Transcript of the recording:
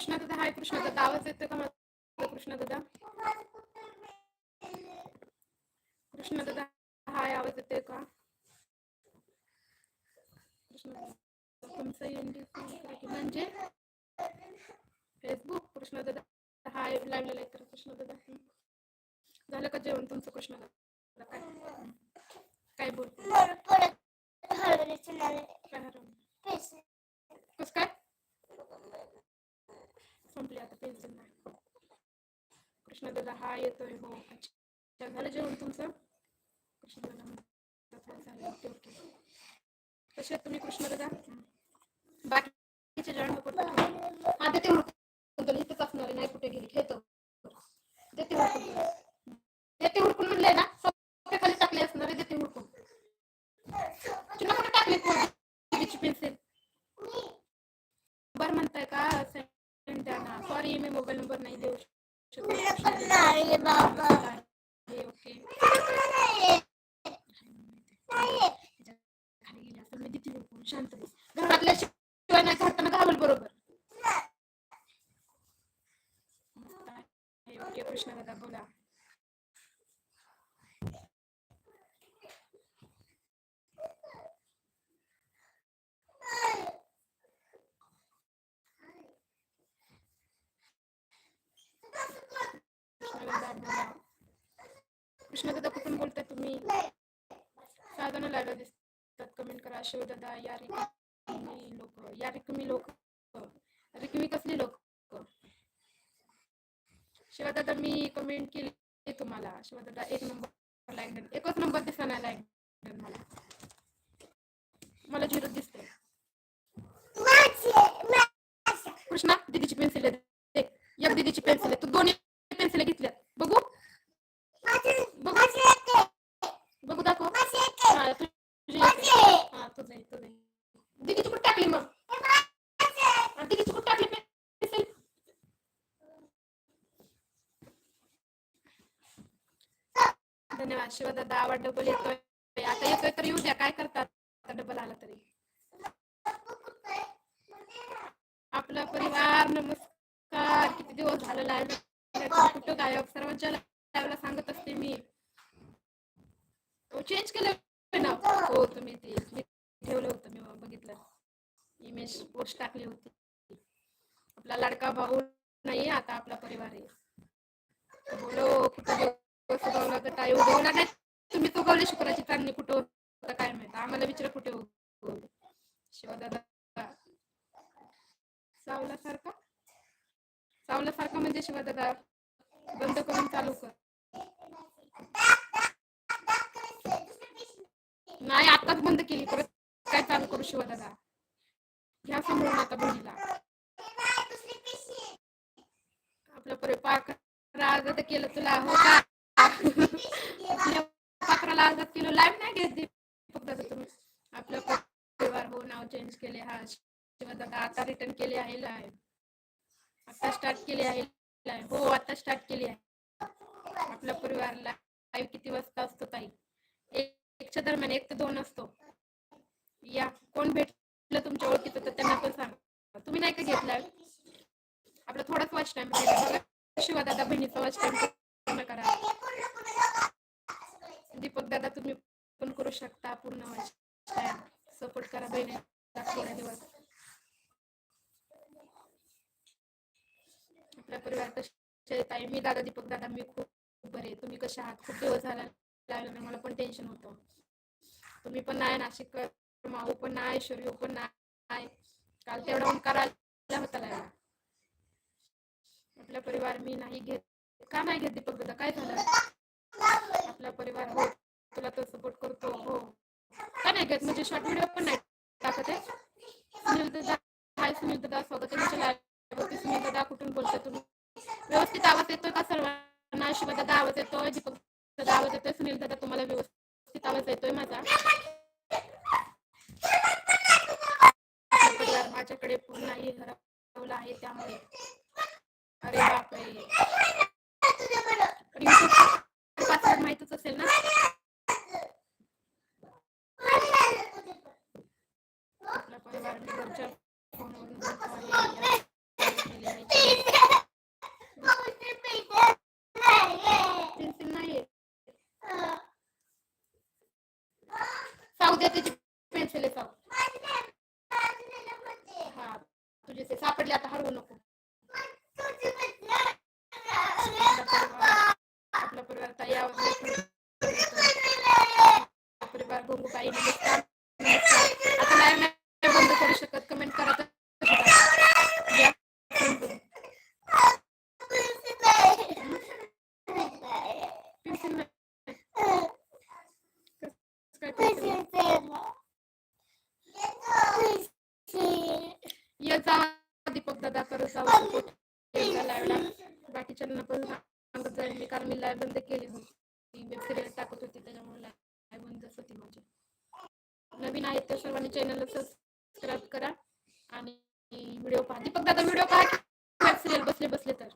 कृष्णा दादा हाय कृष्णा दादा आवाज येतोय का माझा? कृष्णा दादा कृष्णा दादा हाय आवाज येतोय का? कृष्णा दादा तुमचं एनडी म्हणजे? फेसबुक कृष्णा दादा हाय लाईक करा कृष्णा दादा झालं का जेवण तुमचं कृष्णा दादा काय काय बोल काय हरवलं? कस काय? संपली आता पेन्सिल नाही कृष्णा दादा हा येतोय हो. अच्छा झालं जेवण तुमचं? कृष्णा दादा हो, झालं. Okay okay. कसे तुम्ही कृष्णा दादा बाकीचे जेवण आता ते देते असणार नाही कुठे गेली खेळतो देते हुडकून तुला. देते हुडकून म्हणलंय ना सोप्या खाली टाकले असणार आहे, देते हुडकून तुला कुठे टाकली तुझी पेन्सिल नंबर म्हणताय का सेंड द्या ना सॉरी मी मोबाईल नंबर नाही देऊ शकत शांत घरातल्या शिवाय नाही. घालताना घालल बरोबर कृष्णा दादा बोला कृष्णा दादा बोला कृष्णा दादा कुठून बोलताय तुम्ही? साधना लागा दिसतात. कमेंट करा. शिव दादा या रिकमी लोक. या रिकमी लोक. रिकमी कसली लोक? शिवा दादा मी कमेंट केली तुम्हाला. शिवा दादा एक नंबर लाईन एकच नंबर दिसला नाही लाईक डन मला मला झिरो दिसते कृष्णा दीदीची पेन्सिल आहे दे. एक दीदीची पेन्सिल आहे तू दोन्ही पेन्सिल घेतल्यात बघू बघू बघू दाखव हा, तुझी एक आहे. हा, तुझं आहे, तुझं आहे. दीदीची कुठे टाकली मग हा, दीदीची कुठे टाकली पेन्सिल धन्यवाद. शिवा दादा आवाज डबल येतोय. आता येतोय तर येऊ द्या काय करतात? आता डबल आला तरी. आपला परिवार नमस्कार. किती दिवस झालं लाईव्ह कुठं गायब? सर्वांच्या लाईव्हला सांगत असते मी. हो, चेंज केलं ना? हो तुम्ही ते ठेवलं होतं मी बघितलं. इमेज पोस्ट टाकली होती. आपला लाडका भाऊ नाही आता आपला परिवार आहे. बोलो कुठं उगवला तर काय उगवला? नाही तुम्ही उगवले शुक्राची चांगली कुठं होता? काय माहीत? आम्हाला विचार कुठे उगवले शिवदादा. सावल्यासारखा सावल्यासारखा म्हणजे शिवदादा बंद करून चालू कर. नाही आताच बंद केली. परत काय चालू करू शिवदादा? घ्या समोरून आता बहिणीला. आपलं परि पाकरा तर केलं तुला. हो का? आपल्या पाकराला आजात केलं. लाईव्ह नाही घेत दीपक दादा तुम्ही आपलं परिवार हो नाव चेंज केले हा. शिवा दादा आता रिटर्न केले आहे लाईव्ह आता स्टार्ट केले आहे लाईव्ह हो आता स्टार्ट केली आहे. आपल्या परिवारला लाईव्ह किती वाजता असतो ताई? एकच्या दरम्यान एक ते दोन असतो. या कोण भेटलं तुमच्या ओळखीचं तर त्यांना पण सांगा. तुम्ही नाही का घेतला आपला थोडाच वॉच टाइम शिवा दादा बहिणीचा वॉच टाइम पूर्ण करा दीपक दादा तुम्ही पण करू शकता पूर्ण सपोर्ट करा बहिणीला दिवस. आपला परिवार कसे आहे? ताई मी दादा दीपक दादा मी खूप बरे तुम्ही कसे आहात? खूप दिवस झाला लागलं मला पण टेन्शन होतं. तुम्ही पण नाही नाशिक माऊ पण नाही ऐश्वर्य पण नाही. काल तेवढा ओंकार आला होता लागला आपला परिवार मी नाही घेत. का नाही घेत दीपक दादा? काय झालं? आपला परिवार हो तुला तो सपोर्ट करतो. हो. का नाही घेत म्हणजे शॉर्ट व्हिडिओ पण नाही टाकत आहे. सुनील दादा हाय सुनील दादा स्वागत आहे. तुमच्या. सुनील दादा कुठून बोलता तुम्ही? व्यवस्थित आवाज येतोय का सर्वांना? शिवा दादा आवाज येतोय दीपक दादा आवाज येतोय. सुनील दादा तुम्हाला व्यवस्थित आवाज येतोय माझा. परिवार माझ्याकडे पूर्णही हरवला आहे त्यामुळे. अरे बापरे. पेन्सिल हा तुझे ते सापडले आता हरवू नको आपला परिवार ताई परिवार गोंगूबाई बाकीच्यांना पण सांगत जाईल मी कारण मी लाईव बंद केली होती. वेब सिरियल टाकत होती. त्याच्यामुळे लाईव बंदच होती माझी. नवीन आहेत त्या सर्वांनी चॅनलला सबस्क्राईब करा. आणि व्हिडिओ पहा. दीपक दादा व्हिडिओ काय सिरियल बसले बसले तर.